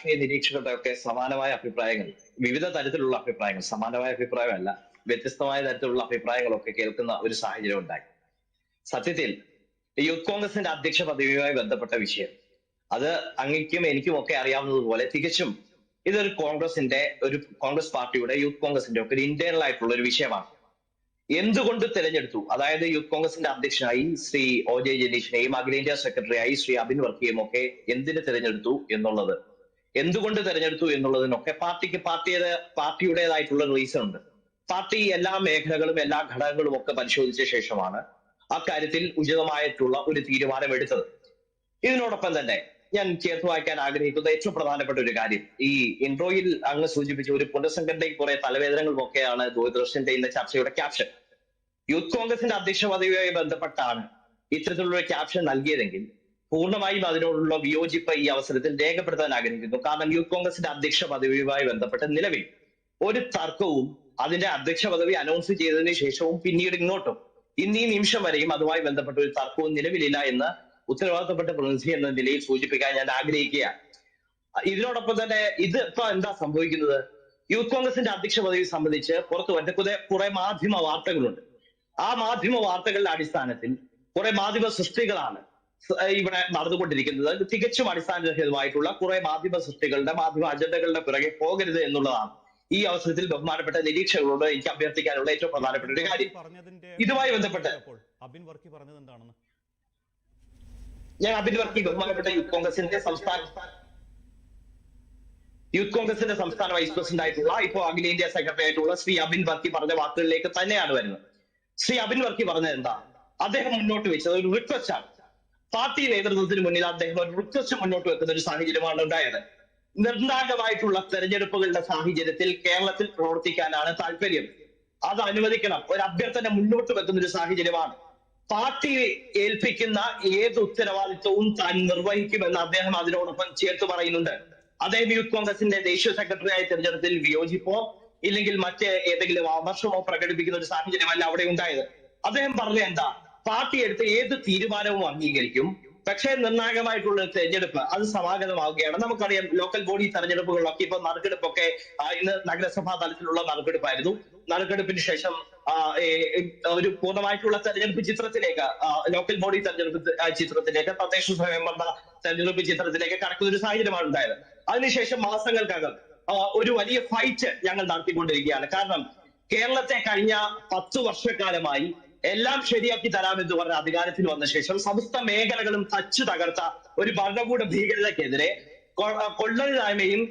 രാഷ്ട്രീയ നിരീക്ഷകരുടെ ഒക്കെ സമാനമായ അഭിപ്രായങ്ങൾ വിവിധ തരത്തിലുള്ള അഭിപ്രായങ്ങൾ സമാനമായ അഭിപ്രായമല്ല വ്യത്യസ്തമായ തരത്തിലുള്ള അഭിപ്രായങ്ങളൊക്കെ കേൾക്കുന്ന ഒരു സാഹചര്യം ഉണ്ടായി. സത്യത്തിൽ യൂത്ത് കോൺഗ്രസിന്റെ അധ്യക്ഷ പദവിയുമായി ബന്ധപ്പെട്ട വിഷയം അത് അങ്ങയ്ക്കും എനിക്കും ഒക്കെ അറിയാവുന്നതുപോലെ തികച്ചും ഇതൊരു കോൺഗ്രസിന്റെ ഒരു കോൺഗ്രസ് പാർട്ടിയുടെ യൂത്ത് കോൺഗ്രസിന്റെ ഒക്കെ ഒരു ഇന്റേണൽ ആയിട്ടുള്ള ഒരു വിഷയമാണ്. എന്തുകൊണ്ട് തിരഞ്ഞെടുത്തു? അതായത് യൂത്ത് കോൺഗ്രസിന്റെ അധ്യക്ഷനായി ശ്രീ ഒ ജെ ജനീഷിനെയും അഖിലേന്ത്യാ സെക്രട്ടറിയായി ശ്രീ അബിൻ വർക്കിയെയും ഒക്കെ എന്തിന് തിരഞ്ഞെടുത്തു എന്നുള്ളത് എന്തുകൊണ്ട് തെരഞ്ഞെടുത്തു എന്നുള്ളതിനൊക്കെ പാർട്ടിക്ക് പാർട്ടിയുടെ പാർട്ടിയുടേതായിട്ടുള്ള റീസൺ ഉണ്ട്. പാർട്ടി എല്ലാ മേഖലകളും എല്ലാ ഘടകങ്ങളും ഒക്കെ പരിശോധിച്ച ശേഷമാണ് അക്കാര്യത്തിൽ ഉചിതമായിട്ടുള്ള ഒരു തീരുമാനം എടുത്തത് ഇതിനോടൊപ്പം തന്നെ ഞാൻ ചേർത്ത് വായിക്കാൻ ആഗ്രഹിക്കുന്ന ഏറ്റവും പ്രധാനപ്പെട്ട ഒരു കാര്യം. ഈ ഇൻട്രോയിൽ അങ്ങ് സൂചിപ്പിച്ച ഒരു പുനഃസംഘടനയും കുറെ തലവേദനകളും ഒക്കെയാണ് ദൂരദർശന്റെ ഇന്ന ചർച്ചയുടെ ക്യാപ്ഷൻ യൂത്ത് കോൺഗ്രസിന്റെ അധ്യക്ഷ പദവിയുമായി ബന്ധപ്പെട്ടാണ് ഇത്തരത്തിലുള്ള ക്യാപ്ഷൻ നൽകിയതെങ്കിൽ പൂർണമായും അതിനോടുള്ള വിയോജിപ്പ് ഈ അവസരത്തിൽ രേഖപ്പെടുത്താൻ ആഗ്രഹിക്കുന്നു. കാരണം യൂത്ത് കോൺഗ്രസിന്റെ അധ്യക്ഷ പദവിയുമായി ബന്ധപ്പെട്ട് നിലവിൽ ഒരു തർക്കവും അതിന്റെ അധ്യക്ഷ പദവി അനൗൺസ് ചെയ്തതിന് ശേഷവും പിന്നീട് ഇങ്ങോട്ടും ഇന്ന് ഈ നിമിഷം വരെയും അതുമായി ബന്ധപ്പെട്ട ഒരു തർക്കവും നിലവിലില്ല എന്ന് ഉത്തരവാദിത്തപ്പെട്ട പ്രതിനിധി എന്ന നിലയിൽ സൂചിപ്പിക്കാൻ ഞാൻ ആഗ്രഹിക്കുകയാണ്. ഇതിനോടൊപ്പം തന്നെ ഇത് ഇപ്പൊ എന്താ സംഭവിക്കുന്നത്? യൂത്ത് കോൺഗ്രസിന്റെ അധ്യക്ഷ പദവി സംബന്ധിച്ച് പുറത്തു വന്ന കുറെ കുറെ മാധ്യമ വാർത്തകളുണ്ട്. ആ മാധ്യമ വാർത്തകളുടെ അടിസ്ഥാനത്തിൽ കുറെ മാധ്യമ സൃഷ്ടികളാണ് ഇവിടെ നടന്നുകൊണ്ടിരിക്കുന്നത്. തികച്ചും അടിസ്ഥാനരഹിതമായിട്ടുള്ള കുറെ മാധ്യമ സൃഷ്ടികളുടെ മാധ്യമ അജണ്ടകളുടെ പിറകെ പോകരുത് എന്നുള്ളതാണ് ഈ അവസരത്തിൽ ബഹുമാനപ്പെട്ട നിരീക്ഷകരോട് എനിക്ക് അഭ്യർത്ഥിക്കാനുള്ള ഏറ്റവും പ്രധാനപ്പെട്ട ഒരു കാര്യം. ഇതുമായി ബന്ധപ്പെട്ട് അബിൻ വർക്കി പറഞ്ഞത് എന്താണെന്ന്? ഞാൻ അബിൻ വർക്കി ബഹുമാനപ്പെട്ട യൂത്ത് കോൺഗ്രസിന്റെ സംസ്ഥാന യൂത്ത് കോൺഗ്രസിന്റെ സംസ്ഥാന വൈസ് പ്രസിഡന്റ് ആയിട്ടുള്ള ഇപ്പോൾ അഖിലേന്ത്യാ സെക്രട്ടറി ആയിട്ടുള്ള ശ്രീ അബിൻ വർക്കി പറഞ്ഞ വാക്കുകളിലേക്ക് തന്നെയാണ് വരുന്നത്. ശ്രീ അബിൻ വർക്കി പറഞ്ഞത് എന്താ? അദ്ദേഹം മുന്നോട്ട് വെച്ചത് ഒരു റിക്വസ്റ്റ് ആണ്. പാർട്ടി നേതൃത്വത്തിന് മുന്നിൽ അദ്ദേഹം ഒരു റിക്വസ്റ്റ് മുന്നോട്ട് വെക്കുന്ന ഒരു സാഹചര്യമാണ് ഉണ്ടായത്. നിർണായകമായിട്ടുള്ള തെരഞ്ഞെടുപ്പുകളുടെ സാഹചര്യത്തിൽ കേരളത്തിൽ പ്രവർത്തിക്കാനാണ് താല്പര്യം. അത് അനുവദിക്കണം. ഒരു അഭ്യർത്ഥന മുന്നോട്ട് വെക്കുന്ന ഒരു സാഹചര്യമാണ്. പാർട്ടി ഏൽപ്പിക്കുന്ന ഏത് ഉത്തരവാദിത്വവും താൻ നിർവഹിക്കുമെന്ന് അദ്ദേഹം അതിനോടൊപ്പം ചേർത്ത് പറയുന്നുണ്ട്. അദ്ദേഹം യൂത്ത് കോൺഗ്രസിന്റെ ദേശീയ സെക്രട്ടറിയായ തെരഞ്ഞെടുപ്പിൽ വിയോജിപ്പോ ഇല്ലെങ്കിൽ മറ്റ് ഏതെങ്കിലും ആമർശമോ പ്രകടിപ്പിക്കുന്ന ഒരു സാഹചര്യമല്ല അവിടെ ഉണ്ടായത്. അദ്ദേഹം പറഞ്ഞ എന്താ? പാർട്ടി എടുത്ത ഏത് തീരുമാനവും അംഗീകരിക്കും. പക്ഷേ നിർണായകമായിട്ടുള്ള തെരഞ്ഞെടുപ്പ് അത് സമാഗതമാവുകയാണ്. നമുക്കറിയാം ലോക്കൽ ബോഡി തെരഞ്ഞെടുപ്പുകളിലൊക്കെ ഇപ്പൊ നറുക്കെടുപ്പൊക്കെ ഇന്ന് നഗരസഭാ തലത്തിലുള്ള നറുക്കെടുപ്പായിരുന്നു. നറുക്കെടുപ്പിന് ശേഷം ഒരു പൂർണമായിട്ടുള്ള തെരഞ്ഞെടുപ്പ് ചിത്രത്തിലേക്ക് ലോക്കൽ ബോഡി തെരഞ്ഞെടുപ്പ് ചിത്രത്തിലേക്ക് തദ്ദേശ സ്വയംഭരണ തെരഞ്ഞെടുപ്പ് ചിത്രത്തിലേക്ക് കടക്കുന്ന ഒരു സാഹചര്യമാണ് ഉണ്ടായത്. അതിനുശേഷം മാസങ്ങൾക്കകം ഒരു വലിയ ഫൈറ്റ് ഞങ്ങൾ നടത്തിക്കൊണ്ടിരിക്കുകയാണ്. കാരണം കേരളത്തെ കഴിഞ്ഞ പത്ത് വർഷക്കാലമായി എല്ലാം ശരിയാക്കി തരാമെന്ന് പറഞ്ഞ അധികാരത്തിൽ വന്ന ശേഷം സമസ്ത മേഖലകളും തച്ചു തകർത്ത ഒരു ഭരണകൂട ഭീകരതക്കെതിരെ കൊള്ളരുതായ്മയും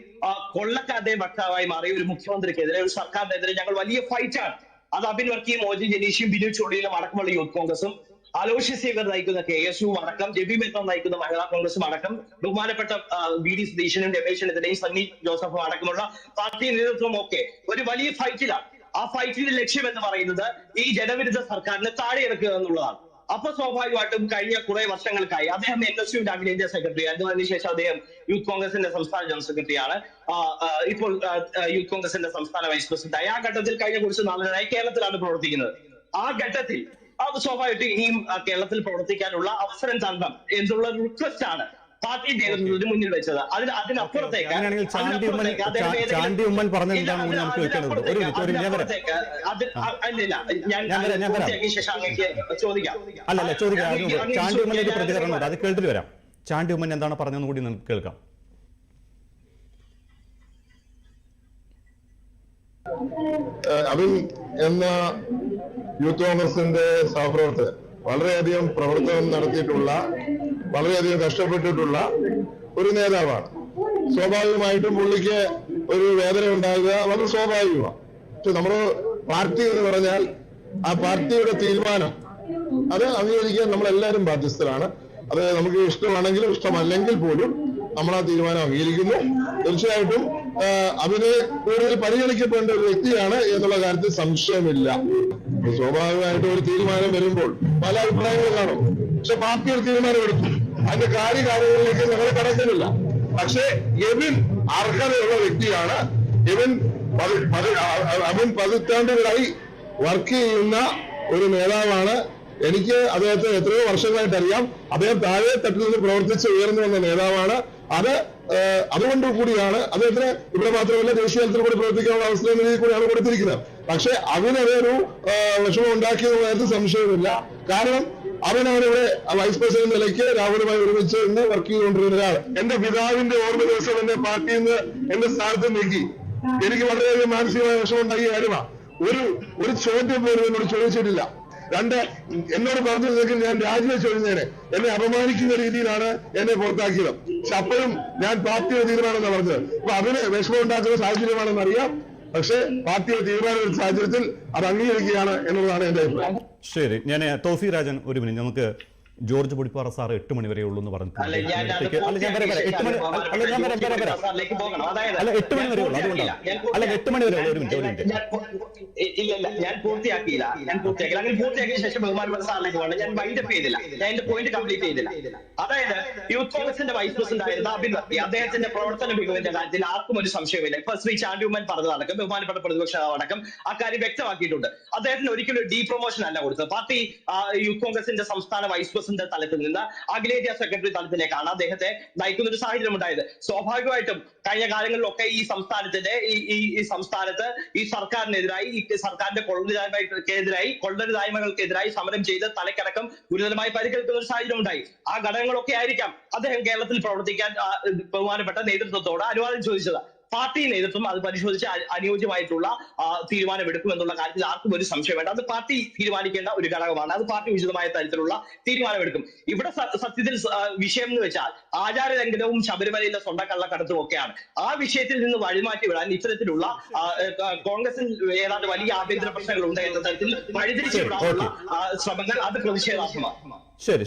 കൊള്ളക്കാരുടെയും വക്താവായി മാറിയ ഒരു മുഖ്യമന്ത്രിക്കെതിരെ ഒരു സർക്കാരിനെതിരെ ഞങ്ങൾ വലിയ ഫൈറ്റാണ്. അത് അബിൻ വർക്കിയും മോജി ജനീഷും ബിനു ചുള്ളിയിലും അടക്കമുള്ള യൂത്ത് കോൺഗ്രസും അലോഷ്യ സേവർ നയിക്കുന്ന കെ എസ് യു അടക്കം ജെബി മേത്തൻ നയിക്കുന്ന മഹിളാ കോൺഗ്രസും അടക്കം ബഹുമാനപ്പെട്ട വി ഡി സതീശനും രമേശ് ചെന്നിത്തലയും സണ്ണി ജോസഫും അടക്കമുള്ള പാർട്ടി നേതൃത്വം ഒക്കെ ഒരു വലിയ ഫൈറ്റിലാണ്. ആ ഫൈറ്റിന്റെ ലക്ഷ്യം എന്ന് പറയുന്നത് ഈ ജനവിരുദ്ധ സർക്കാരിനെ താഴെ ഇറക്കുക എന്നുള്ളതാണ്. അപ്പൊ സ്വാഭാവികമായിട്ടും കഴിഞ്ഞ കുറെ വർഷങ്ങൾക്കായി അദ്ദേഹം എൻ എസ് യുവിന്റെ അഖിലേന്ത്യാ സെക്രട്ടറി ആയിരുന്നു. അതിനുശേഷം അദ്ദേഹം യൂത്ത് കോൺഗ്രസിന്റെ സംസ്ഥാന ജനറൽ സെക്രട്ടറിയാണ് ഇപ്പോൾ യൂത്ത് കോൺഗ്രസിന്റെ സംസ്ഥാന വൈസ് പ്രസിഡന്റ് ആ ഘട്ടത്തിൽ കഴിഞ്ഞ കുറച്ച് നാളുകളായി കേരളത്തിലാണ് പ്രവർത്തിക്കുന്നത്. ആ ഘട്ടത്തിൽ സ്വാഭാവികമായിട്ടും ഇനിയും കേരളത്തിൽ പ്രവർത്തിക്കാനുള്ള അവസരം തരണം എന്നുള്ള റിക്വസ്റ്റ് ആണ് പാർട്ടി നേതൃത്വത്തിന് മുന്നിൽ വെച്ചത്. അതിൽ അതിനപ്പുറത്തേക്ക് ചാണ്ടി ഉമ്മൻ അതിനപ്പുറത്തേക്ക് അദ്ദേഹം ചാ- ഏതെങ്കിലും- ചാണ്ടി ഉമ്മൻ പറഞ്ഞത് ഇല്ല, എന്താണെന്ന് അതിന് നമുക്ക് കേൾക്കേണ്ടതുണ്ട് ഒരു ചോദിക്കാം. ചാണ്ടി ഉമ്മൻ ഒരു പ്രതികരണം ഉണ്ട്. അത് കേട്ടിട്ട് വരാം. ചാണ്ടി ഉമ്മൻ എന്താണ് പറഞ്ഞതെന്ന് കൂടി നമുക്ക് കേൾക്കാം. അബിൻ എന്ന യൂത്ത് കോൺഗ്രസിന്റെ സഹപ്രവർത്തകൻ. വളരെയധികം പ്രവർത്തനം നടത്തിയിട്ടുള്ള വളരെയധികം കഷ്ടപ്പെട്ടിട്ടുള്ള ഒരു നേതാവാണ്. സ്വാഭാവികമായിട്ടും പുള്ളിക്ക് ഒരു വേദന ഉണ്ടാകുക വളരെ സ്വാഭാവികമാണ്. പക്ഷെ നമ്മുടെ പാർട്ടി എന്ന് പറഞ്ഞാൽ ആ പാർട്ടിയുടെ തീരുമാനം അത് അംഗീകരിക്കാൻ നമ്മളെല്ലാവരും ബാധ്യസ്ഥരാണ്. അത് നമുക്ക് ഇഷ്ടമാണെങ്കിലും ഇഷ്ടമല്ലെങ്കിൽ പോലും നമ്മൾ ആ തീരുമാനം അംഗീകരിക്കുന്നു. തീർച്ചയായിട്ടും അതിനെ കൂടുതൽ പരിഗണിക്കപ്പെടേണ്ട ഒരു വ്യക്തിയാണ് എന്നുള്ള കാര്യത്തിൽ സംശയമില്ല. സ്വാഭാവികമായിട്ട് ഒരു തീരുമാനം വരുമ്പോൾ പല അഭിപ്രായങ്ങൾ കാണും. പക്ഷെ പാർട്ടി ഒരു തീരുമാനം എടുത്തു അതിന്റെ കാര്യകാര്യങ്ങളിലേക്ക് ഞങ്ങൾ കടക്കുന്നില്ല. പക്ഷേ എബിൻ അർഹതയുള്ള വ്യക്തിയാണ്. എബിൻ അബിൻ പതിറ്റാണ്ടുകളായി വർക്ക് ചെയ്യുന്ന ഒരു നേതാവാണ്. എനിക്ക് അദ്ദേഹത്തെ എത്രയോ വർഷങ്ങളായിട്ട് അറിയാം. അദ്ദേഹം താഴെ തട്ടിൽ നിന്ന് പ്രവർത്തിച്ച് ഉയർന്നു വന്ന നേതാവാണ്. അത് അതുകൊണ്ട് കൂടിയാണ് അദ്ദേഹത്തിന് ഇവിടെ മാത്രമല്ല ദേശീയ തലത്തിൽ കൂടി പ്രവർത്തിക്കാനുള്ള അവസ്ഥ എന്ന രീതിയിൽ കൂടിയാണ് കൊടുത്തിരിക്കുന്നത്. പക്ഷെ അതിനൊരു വിഷമം ഉണ്ടാക്കിയത് നേരത്തെ സംശയമില്ല കാരണം അവനാണ് ഇവിടെ വൈസ് പ്രസിഡന്റ് നിലയ്ക്ക് രാഹുലുമായി ഒരുമിച്ച് ഇന്ന് വർക്ക് ചെയ്തുകൊണ്ടിരുന്ന ഒരാൾ. എന്റെ പിതാവിന്റെ ഓർമ്മ ദിവസം എന്റെ പാർട്ടിയിൽ നിന്ന് എന്റെ സ്ഥാനത്ത് നീക്കി എനിക്ക് വളരെയധികം മാനസികമായ വിഷമം ഉണ്ടാക്കിയ കാര്യമാണ് ഒരു ഒരു ചോദ്യം പോലും എന്നോട് ചോദിച്ചിട്ടില്ല. രണ്ട് എന്നോട് പറഞ്ഞു പറഞ്ഞിരുന്നെങ്കിൽ ഞാൻ രാജിവെച്ച് ഒഴിഞ്ഞേനെ എന്നെ അപമാനിക്കുന്ന രീതിയിലാണ് എന്നെ പുറത്താക്കിയത്. പക്ഷെ അപ്പോഴും ഞാൻ പാർട്ടിയുടെ തീരുമാനം എന്ന് പറഞ്ഞത്. അപ്പൊ അതിന് വിഷമം ഉണ്ടാക്കുന്ന സാഹചര്യമാണെന്ന് അറിയാം പക്ഷേ പാർട്ടിയുടെ തീരുമാനമെടുത്ത സാഹചര്യത്തിൽ അത് അംഗീകരിക്കുകയാണ് എന്നുള്ളതാണ് എന്റെ അഭിപ്രായം. ശരി ഞാൻ തോഫി രാജൻ ഒരു മിനിറ്റ് നമുക്ക് ജോർജ് പൊടിപ്പാറ സാർ എട്ട് മണി വരെ ഉള്ളൂ എന്ന് പറഞ്ഞു അല്ല ഞാൻ എട്ട് മണി വരാം ഉള്ളൂ അതുകൊണ്ടാണ്. അല്ല എട്ട് മണി വരെ ഉള്ളൂ ഒരു മിനിറ്റ് ഒരു മിനിറ്റ്. ഇല്ല ഇല്ല ഞാൻ പൂർത്തിയാക്കിയില്ല. ഞാൻ പൂർത്തിയാക്കി അങ്ങനെ പൂർത്തിയാക്കിയ ശേഷം ബഹുമാനപ്പെട്ട സാറിലേക്ക് പോകണം. ഞാൻ വൈൻഡപ്പ് ചെയ്തില്ല. ഞാൻ എന്റെ പോയിന്റ് കംപ്ലീറ്റ് ചെയ്തില്ല. അതായത് യൂത്ത് കോൺഗ്രസിന്റെ വൈസ് പ്രസിഡന്റ് ആയിരുന്ന അബിൻ വർക്കി അദ്ദേഹത്തിന്റെ പ്രവർത്തന മികവിന്റെ കാര്യത്തിൽ ആർക്കും ഒരു സംശയമില്ല ഇപ്പൊ ശ്രീ ചാണ്ടിയുമ്മൻ പറഞ്ഞതടക്കം ബഹുമാനപ്പെട്ട പ്രതിപക്ഷ അടക്കം ആ കാര്യം വ്യക്തമാക്കിയിട്ടുണ്ട്. അദ്ദേഹത്തിന് ഒരിക്കലും ഡീ പ്രൊമോഷൻ അല്ല കൊടുത്തത്. പാർട്ടി യൂത്ത് കോൺഗ്രസിന്റെ സംസ്ഥാന വൈസ് പ്രസിഡന്റ് തലത്തിൽ നിന്ന് അഖിലേന്ത്യാ സെക്രട്ടറി തലത്തിലേക്കാണ് അദ്ദേഹത്തെ നയിക്കുന്ന ഒരു സാഹചര്യം ഉണ്ടായത്. സ്വാഭാവികമായിട്ടും കഴിഞ്ഞ കാലങ്ങളിലൊക്കെ ഈ സംസ്ഥാനത്തിന്റെ ഈ ഈ ഈ സംസ്ഥാനത്ത് ഈ സർക്കാരിനെതിരായി ഈ സർക്കാരിന്റെ കൊള്ളരുതായ്മക്കെതിരായി കൊള്ളരുതായ്മകൾക്കെതിരായി സമരം ചെയ്ത് തലക്കടക്കം ഗുരുതരമായി പരിക്കേൽക്കുന്ന ഒരു സാഹചര്യം ഉണ്ടായി. ആ ഘടകങ്ങളൊക്കെ ആയിരിക്കാം അദ്ദേഹം കേരളത്തിൽ പ്രവർത്തിക്കാൻ ബഹുമാനപ്പെട്ട നേതൃത്വത്തോട് അനുവാദം ചോദിച്ചത്. പാർട്ടി നേതൃത്വം അത് പരിശോധിച്ച് അനുയോജ്യമായിട്ടുള്ള തീരുമാനം തീരുമാനമെടുക്കും എന്നുള്ള കാര്യത്തിൽ ആർക്കും ഒരു സംശയം വേണ്ട. അത് പാർട്ടി തീരുമാനിക്കേണ്ട ഒരു ഘടകമാണ്. അത് പാർട്ടി ഉചിതമായ തരത്തിലുള്ള തീരുമാനമെടുക്കും. ഇവിടെ സത്യത്തിൽ വിഷയം എന്ന് വെച്ചാൽ ആചാരലംഘനവും ശബരിമലയിലെ സ്വന്തക്കള്ളക്കടത്തും ഒക്കെയാണ്. ആ വിഷയത്തിൽ നിന്ന് വഴിമാറ്റി വിടാൻ ഇത്തരത്തിലുള്ള കോൺഗ്രസിൽ ഏതാണ്ട് വലിയ ആഭ്യന്തര പ്രശ്നങ്ങൾ ഉണ്ട് എന്ന തരത്തിൽ വഴിതിരിച്ചു വിടാനുള്ള ശ്രമങ്ങൾ അത് പ്രതിഷേധാർഹമാണ് ശരി.